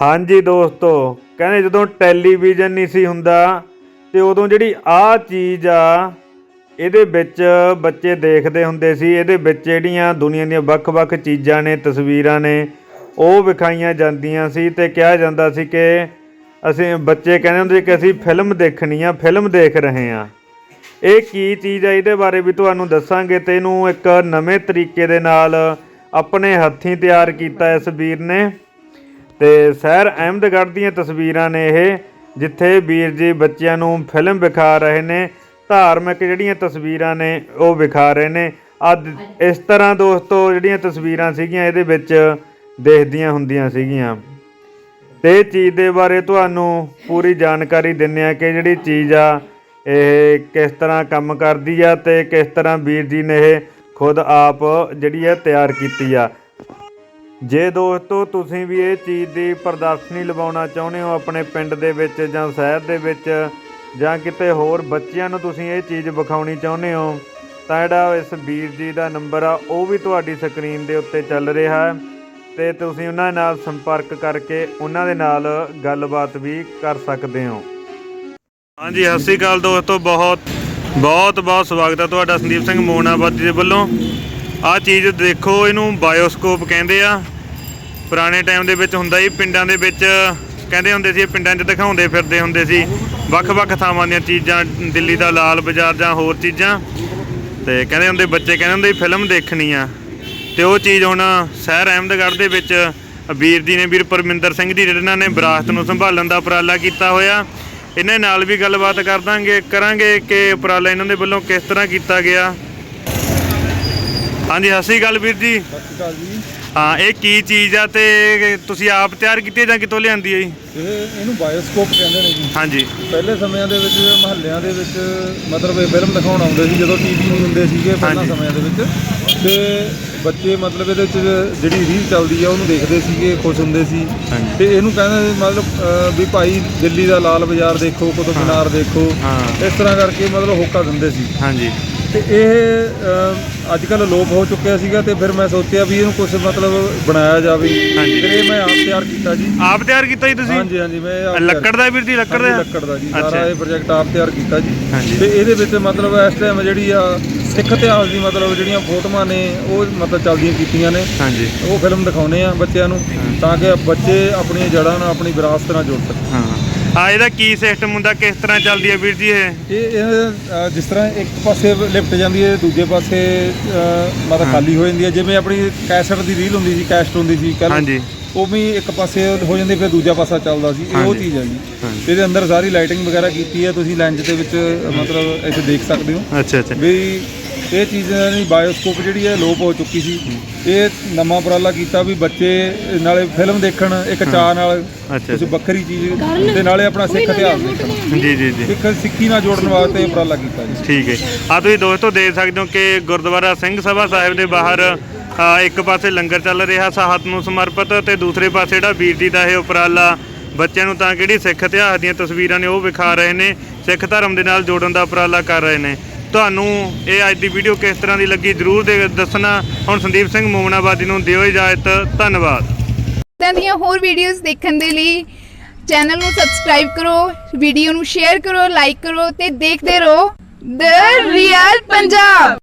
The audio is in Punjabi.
ਹਾਂਜੀ ਦੋਸਤੋ, ਕਹਿੰਦੇ ਜਦੋਂ ਟੈਲੀਵਿਜ਼ਨ ਨਹੀਂ ਸੀ ਹੁੰਦਾ ਤੇ ਉਦੋਂ ਜਿਹੜੀ ਆਹ ਚੀਜ਼ ਆ, ਇਹਦੇ ਵਿੱਚ ਬੱਚੇ ਦੇਖਦੇ ਹੁੰਦੇ ਸੀ, ਇਹਦੇ ਵਿੱਚ ਜਿਹੜੀਆਂ ਦੁਨੀਆ ਦੀਆਂ ਵੱਖ-ਵੱਖ ਚੀਜ਼ਾਂ ਨੇ, ਤਸਵੀਰਾਂ ਨੇ, ਉਹ ਵਿਖਾਈਆਂ ਜਾਂਦੀਆਂ ਸੀ ਤੇ ਕਿਹਾ ਜਾਂਦਾ ਸੀ ਕਿ ਅਸੀਂ ਬੱਚੇ ਕਹਿੰਦੇ ਹੁੰਦੇ ਕਿ ਅਸੀਂ ਫਿਲਮ ਦੇਖਣੀ ਆ, ਫਿਲਮ ਦੇਖ ਰਹੇ ਆ। ਇਹ ਕੀ ਚੀਜ਼ ਆ, ਇਹਦੇ ਬਾਰੇ ਵੀ ਤੁਹਾਨੂੰ ਦੱਸਾਂਗੇ ਤੇ ਇਹਨੂੰ ਇੱਕ ਨਵੇਂ ਤਰੀਕੇ ਦੇ ਨਾਲ ਆਪਣੇ ਹੱਥੀਂ ਤਿਆਰ ਕੀਤਾ ਇਸ ਵੀਰ ਨੇ। ਤੇ ਸ਼ਹਿਰ ਅਹਿਮਦਗੜ੍ਹ ਦੀਆਂ ਤਸਵੀਰਾਂ ਨੇ ਇਹ ਜਿੱਥੇ ਵੀਰ ਜੀ ਬੱਚਿਆਂ ਨੂੰ ਫਿਲਮ ਵਿਖਾ ਰਹੇ ਨੇ ਧਾਰਮਿਕ ਜਿਹੜੀਆਂ ਤਸਵੀਰਾਂ ਨੇ ਉਹ ਵਿਖਾ ਰਹੇ ਨੇ। ਅੱਜ ਇਸ ਤਰ੍ਹਾਂ ਦੋਸਤੋ ਜਿਹੜੀਆਂ ਤਸਵੀਰਾਂ ਸੀਗੀਆਂ ਇਹਦੇ ਵਿੱਚ ਦੇਖਦੀਆਂ ਹੁੰਦੀਆਂ ਸੀਗੀਆਂ। ਤੇ ਚੀਜ਼ ਦੇ ਬਾਰੇ ਤੁਹਾਨੂੰ ਪੂਰੀ ਜਾਣਕਾਰੀ ਦਿੰਨੇ ਆ ਕਿ ਜਿਹੜੀ ਚੀਜ਼ ਆ ਇਹ ਕਿਸ ਤਰ੍ਹਾਂ ਕੰਮ ਕਰਦੀ ਆ ਤੇ ਕਿਸ ਤਰ੍ਹਾਂ ਵੀਰ ਜੀ ਨੇ ਇਹ ਖੁਦ ਆਪ ਜਿਹੜੀ ਹੈ ਤਿਆਰ ਕੀਤੀ ਆ। ਜੇ ਦੋਸਤੋ ਤੁਸੀਂ ਵੀ ਇਹ ਚੀਜ਼ ਦੀ ਪ੍ਰਦਰਸ਼ਨੀ ਲਵਾਉਣਾ ਚਾਹੁੰਦੇ ਹੋ ਆਪਣੇ ਪਿੰਡ ਦੇ ਵਿੱਚ ਜਾਂ ਸ਼ਹਿਰ ਦੇ ਵਿੱਚ ਜਾਂ ਕਿਤੇ ਹੋਰ ਬੱਚਿਆਂ ਨੂੰ ਤੁਸੀਂ ਇਹ ਚੀਜ਼ ਵਿਖਾਉਣੀ ਚਾਹੁੰਦੇ ਹੋ, ਤਾਂ ਜਿਹੜਾ ਇਸ ਵੀਰ ਜੀ ਦਾ ਨੰਬਰ ਆ, ਉਹ ਵੀ ਤੁਹਾਡੀ ਸਕਰੀਨ ਦੇ ਉੱਤੇ ਚੱਲ ਰਿਹਾ ਹੈ ਤੇ ਤੁਸੀਂ ਉਹਨਾਂ ਨਾਲ ਸੰਪਰਕ ਕਰਕੇ ਉਹਨਾਂ ਦੇ ਨਾਲ ਗੱਲਬਾਤ ਵੀ ਕਰ ਸਕਦੇ ਹੋ। ਹਾਂਜੀ, ਸਤਿ ਸ਼੍ਰੀ ਅਕਾਲ ਦੋਸਤੋ, ਬਹੁਤ ਬਹੁਤ ਬਹੁਤ ਸਵਾਗਤ ਹੈ ਤੁਹਾਡਾ ਸੰਦੀਪ ਸਿੰਘ ਮੋਨਾਬਾਦੀ ਦੇ ਵੱਲੋਂ। ਆਹ ਚੀਜ਼ ਦੇਖੋ, ਇਹਨੂੰ ਬਾਇਓਸਕੋਪ ਕਹਿੰਦੇ ਆ। ਪੁਰਾਣੇ ਟਾਈਮ ਦੇ ਵਿੱਚ ਹੁੰਦਾ ਸੀ, ਪਿੰਡਾਂ ਦੇ ਵਿੱਚ ਕਹਿੰਦੇ ਹੁੰਦੇ ਸੀ ਪਿੰਡਾਂ 'ਚ ਦਿਖਾਉਂਦੇ ਫਿਰਦੇ ਹੁੰਦੇ ਸੀ। ਵੱਖ-ਵੱਖ ਥਾਵਾਂ ਦੀਆਂ ਚੀਜ਼ਾਂ, ਦਿੱਲੀ ਦਾ ਲਾਲ ਬਾਜ਼ਾਰ ਜਾਂ ਹੋਰ ਚੀਜ਼ਾਂ। ਤੇ ਕਹਿੰਦੇ ਹੁੰਦੇ, ਬੱਚੇ ਕਹਿੰਦੇ ਹੁੰਦੇ ਫਿਲਮ ਦੇਖਣੀ ਆ ਤੇ ਉਹ ਚੀਜ਼ ਹੁਣ ਸ਼ਹਿਰ ਅਹਿਮਦਗੜ੍ਹ ਦੇ ਵਿੱਚ ਵੀਰ ਜੀ ਨੇ, ਵੀਰ ਪਰਮਿੰਦਰ ਸਿੰਘ ਜੀ ਜਿਹਨਾਂ ਨੇ ਵਿਰਾਸਤ ਨੂੰ ਸੰਭਾਲਣ ਦਾ ਉਪਰਾਲਾ ਕੀਤਾ ਹੋਇਆ। ਇਹਨਾਂ ਨਾਲ ਵੀ ਗੱਲਬਾਤ ਕਰ ਦਾਂਗੇ ਕਰਾਂਗੇ ਕਿ ਉਪਰਾਲਾ ਇਹਨਾਂ ਦੇ ਵੱਲੋਂ ਕਿਸ ਤਰ੍ਹਾਂ ਕੀਤਾ ਗਿਆ। ਹਾਂਜੀ ਸਤਿ ਸ਼੍ਰੀ ਅਕਾਲ ਵੀਰ ਜੀ। ਸਤਿ ਸ਼੍ਰੀ ਅਕਾਲ ਜੀ। ਹਾਂ ਇਹ ਕੀ ਚੀਜ਼ ਆ ਤੇ ਤੁਸੀਂ ਆਪ ਤਿਆਰ ਕੀਤੀ ਹੈ ਜਾਂ ਕਿਤੋਂ ਲਿਆਂਦੀ ਹੈ ਜੀ? ਇਹ ਇਹਨੂੰ ਬਾਇਓਸਕੋਪ ਕਹਿੰਦੇ ਨੇ ਜੀ। ਹਾਂਜੀ। ਪਹਿਲੇ ਸਮਿਆਂ ਦੇ ਵਿੱਚ ਮਹੱਲਿਆਂ ਦੇ ਵਿੱਚ ਮਤਲਬ ਇਹ ਫਿਲਮ ਦਿਖਾਉਣ ਆਉਂਦੇ ਸੀ ਜਦੋਂ ਟੀਵੀ ਨਹੀਂ ਹੁੰਦੇ ਸੀਗੇ ਪਹਿਲਾਂ ਹਾਂਜੀ। ਸਮਿਆਂ ਦੇ ਵਿੱਚ। ਤੇ ਬੱਚੇ ਮਤਲਬ ਇਹਦੇ ਵਿੱਚ ਜਿਹੜੀ ਰੀਲ ਚੱਲਦੀ ਆ ਉਹਨੂੰ ਦੇਖਦੇ ਸੀਗੇ ਖੁਸ਼ ਹੁੰਦੇ ਸੀ। ਹਾਂਜੀ। ਤੇ ਇਹਨੂੰ ਕਹਿੰਦੇ ਮਤਲਬ ਅਹ, ਵੀ ਭਾਈ ਦਿੱਲੀ ਦਾ ਲਾਲ ਬਾਜ਼ਾਰ ਦੇਖੋ ਕੁਤਬ ਮੀਨਾਰ ਦੇਖੋ। ਹਾਂ। ਇਸ ਤਰ੍ਹਾਂ ਕਰਕੇ ਮਤਲਬ ਹੋਕਾ ਦਿੰਦੇ ਸੀ। ਹਾਂਜੀ। ਤੇ ਇਹ ਅੱਜ ਕੱਲ ਲੋਪ ਹੋ ਚੁੱਕਿਆ ਸੀਗਾ ਤੇ ਫਿਰ ਮੈਂ ਸੋਚਿਆ ਵੀ ਇਹਨੂੰ ਕੁਝ ਮਤਲਬ ਬਣਾਇਆ ਜਾਵੇ। ਹਾਂਜੀ। ਫਿਰ ਇਹ ਮੈਂ ਆਪ ਤਿਆਰ ਕੀਤਾ ਜੀ। ਆਪ ਤਿਆਰ ਕੀਤਾ ਜੀ ਤੁਸੀਂ? ਹਾਂਜੀ ਹਾਂਜੀ ਮੈਂ ਆਪ ਤਿਆਰ ਲੱਕੜ ਦਾ ਵੀਰ ਜੀ ਲੱਕੜ ਹਾਂਜੀ, ਦਾ? ਲੱਕੜ ਦਾ ਜੀ ਅੱਛਾ। ਸਾਰਾ ਇਹ ਪ੍ਰੋਜੈਕਟ ਆਪ ਤਿਆਰ ਕੀਤਾ ਜੀ। ਹਾਂਜੀ। ਤੇ ਇਹਦੇ ਵਿੱਚ ਮਤਲਬ ਇਸ ਟਾਈਮ ਜਿਹੜੀ ਆ ਸਿੱਖ ਇਤਿਹਾਸ ਦੀ ਮਤਲਬ ਜਿਹੜੀਆਂ ਫੋਟੋਆਂ ਨੇ ਉਹ ਮਤਲਬ ਚੱਲਦੀਆਂ ਕੀਤੀਆਂ ਨੇ। ਹਾਂਜੀ। ਉਹ ਫਿਲਮ ਦਿਖਾਉਨੇ ਆ ਬੱਚਿਆਂ ਨੂੰ ਤਾਂ ਕਿ ਬੱਚੇ ਆਪਣੀਆਂ ਜੜ੍ਹਾਂ ਨਾਲ ਆਪਣੀ ਵਿਰਾਸਤ ਨਾਲ ਜੁੜ ਸਕਣ। ਹਾਂ। ਆ ਇਹਦਾ ਕੀ ਸਿਸਟਮ ਹੁੰਦਾ ਕਿਸ ਤਰ੍ਹਾਂ ਚੱਲਦੀ ਹੈ ਵੀਰ ਜੀ ਇਹ? ਇਹ ਇਹ ਅ, ਜਿਸ ਤਰ੍ਹਾਂ ਇੱਕ ਪਾਸੇ ਲਿਫਟ ਜਾਂਦੀ ਹੈ ਦੂਜੇ ਪਾਸੇ ਅ, ਮਤਲਬ ਖਾਲੀ ਹੋ ਜਾਂਦੀ ਹੈ। ਜਿਵੇਂ ਆਪਣੀ ਕੈਸਟ ਦੀ ਰੀਲ ਹੁੰਦੀ ਸੀ ਕੈਸਟ ਹੁੰਦੀ ਸੀ ਕਹਿ ਲਓ ਹਾਂਜੀ। ਉਹ ਵੀ ਇੱਕ ਪਾਸੇ ਹੋ ਜਾਂਦੀ ਫਿਰ ਦੂਜਾ ਪਾਸਾ ਚੱਲਦਾ ਸੀ। ਇਹ ਉਹ ਹਾਂਜੀ। ਚੀਜ਼ ਹੈ ਜੀ। ਹਾਂਜੀ। ਇਹਦੇ ਅੰਦਰ ਸਾਰੀ ਲਾਈਟਿੰਗ ਵਗੈਰਾ ਕੀਤੀ ਹੈ ਤੁਸੀਂ ਲੈਂਜ ਦੇ ਵਿੱਚ ਮਤਲਬ ਇੱਥੇ ਦੇਖ ਸਕਦੇ ਹੋ। ਅੱਛਾ ਅੱਛਾ। ਵੀ ਇਹ ਚੀਜ਼ ਦੀ ਬਾਇਓਸਕੋਪ ਜਿਹੜੀ ਹੈ ਲੋਪ ਹੋ ਚੁੱਕੀ ਸੀ। ਇਹ ਨਵਾਂ ਉਪਰਾਲਾ ਕੀਤਾ ਵੀ ਬੱਚੇ ਨਾਲੇ ਫਿਲਮ ਦੇਖਣ ਇੱਕ ਚਾਹ ਨਾਲ ਕੁਝ ਵੱਖਰੀ ਚੀਜ਼ ਤੇ ਨਾਲੇ ਆਪਣਾ ਸਿੱਖ ਇਤਿਹਾਸ ਦੇਖਣ। ਜੀ ਜੀ ਜੀ। ਸਿੱਖ ਸਿੱਖੀ ਨਾਲ ਜੋੜਨ ਵਾਸਤੇ ਉਪਰਾਲਾ ਕੀਤਾ ਜੀ। ਠੀਕ ਹੈ। ਆ ਤੁਸੀਂ ਦੋਸਤੋ ਦੇਖ ਸਕਦੇ ਹੋ ਕਿ ਗੁਰਦੁਆਰਾ ਸਿੰਘ ਸਭਾ ਸਾਹਿਬ ਦੇ ਬਾਹਰ ਇੱਕ ਪਾਸੇ ਲੰਗਰ ਚੱਲ ਰਿਹਾ ਸਾਹਤ ਨੂੰ ਸਮਰਪਿਤ ਤੇ ਦੂਸਰੇ ਪਾਸੇ ਜਿਹੜਾ ਵੀਰ ਜੀ ਦਾ ਇਹ ਉਪਰਾਲਾ ਬੱਚਿਆਂ ਨੂੰ ਤਾਂ ਕਿਹੜੀ ਸਿੱਖ ਇਤਿਹਾਸ ਦੀਆਂ ਤਸਵੀਰਾਂ ਨੇ ਉਹ ਵਿਖਾ ਰਹੇ ਨੇ ਸਿੱਖ ਧਰਮ ਦੇ ਨਾਲ ਜੋੜਨ ਦਾ ਉਪਰਾਲਾ ਕਰ ਰਹੇ ਨੇ। ਤੁਹਾਨੂੰ ਇਹ ਅੱਜ ਦੀ ਵੀਡੀਓ ਕਿਸ ਤਰ੍ਹਾਂ ਦੀ ਲੱਗੀ ਜਰੂਰ ਦੱਸਣਾ। ਹੁਣ ਸੰਦੀਪ ਸਿੰਘ ਮੋਮਨਾਬਾਦੀ ਨੂੰ ਦਿਓ ਇਜਾਜ਼ਤ। ਧੰਨਵਾਦ। ਇਦਾਂ ਦੀਆਂ ਹੋਰ ਵੀਡੀਓਜ਼ ਦੇਖਣ ਦੇ ਲਈ ਚੈਨਲ ਨੂੰ ਸਬਸਕ੍ਰਾਈਬ ਕਰੋ ਵੀਡੀਓ ਨੂੰ ਸ਼ੇਅਰ ਕਰੋ ਲਾਈਕ ਕਰੋ ਤੇ ਦੇਖਦੇ ਰਹੋ। ਦ ਰੀਅਲ ਪੰਜਾਬ